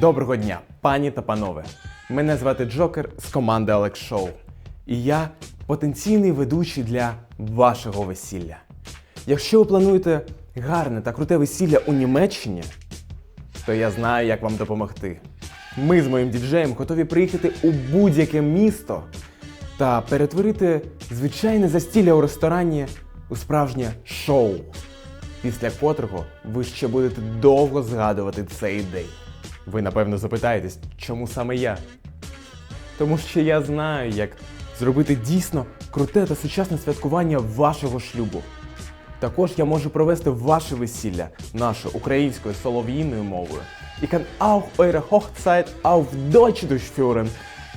Доброго дня, пані та панове. Мене звати Джокер з команди Алекс Шоу. І я потенційний ведучий для вашого весілля. Якщо ви плануєте гарне та круте весілля у Німеччині, то я знаю, як вам допомогти. Ми з моїм діджеєм готові приїхати у будь-яке місто та перетворити звичайне застілля у ресторані у справжнє шоу, після котрого ви ще будете довго згадувати цей день. Ви напевно запитаєтесь, чому саме я? Тому що я знаю, як зробити дійсно круте та сучасне святкування вашого шлюбу. Також я можу провести ваше весілля нашою українською солов'їною мовою. Ich kann auch eure Hochzeit auf Deutsch durchführen.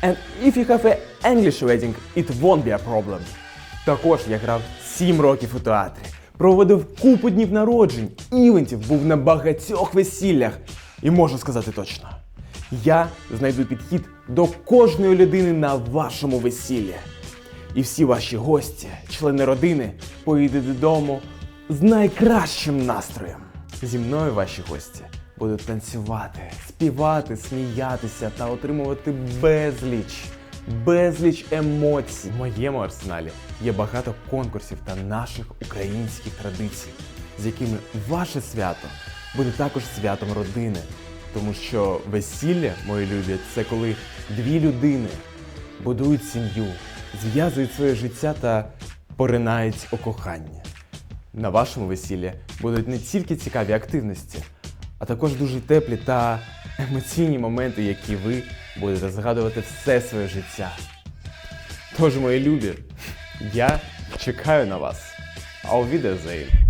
And if you have a English wedding, it won't be a problem. Також я грав 7 років у театрі, проводив купу днів народжень, івентів, був на багатьох весіллях. І можу сказати точно, я знайду підхід до кожної людини на вашому весіллі. І всі ваші гості, члени родини, поїдуть додому з найкращим настроєм. Зі мною ваші гості будуть танцювати, співати, сміятися та отримувати безліч, безліч емоцій. В моєму арсеналі є багато конкурсів та наших українських традицій, з якими ваше свято буде також святом родини. Тому що весілля, мої любі, це коли дві людини будують сім'ю, зв'язують своє життя та поринають у кохання. На вашому весіллі будуть не тільки цікаві активності, а також дуже теплі та емоційні моменти, які ви будете згадувати все своє життя. Тож, мої любі, я чекаю на вас. Auf Wiedersehen!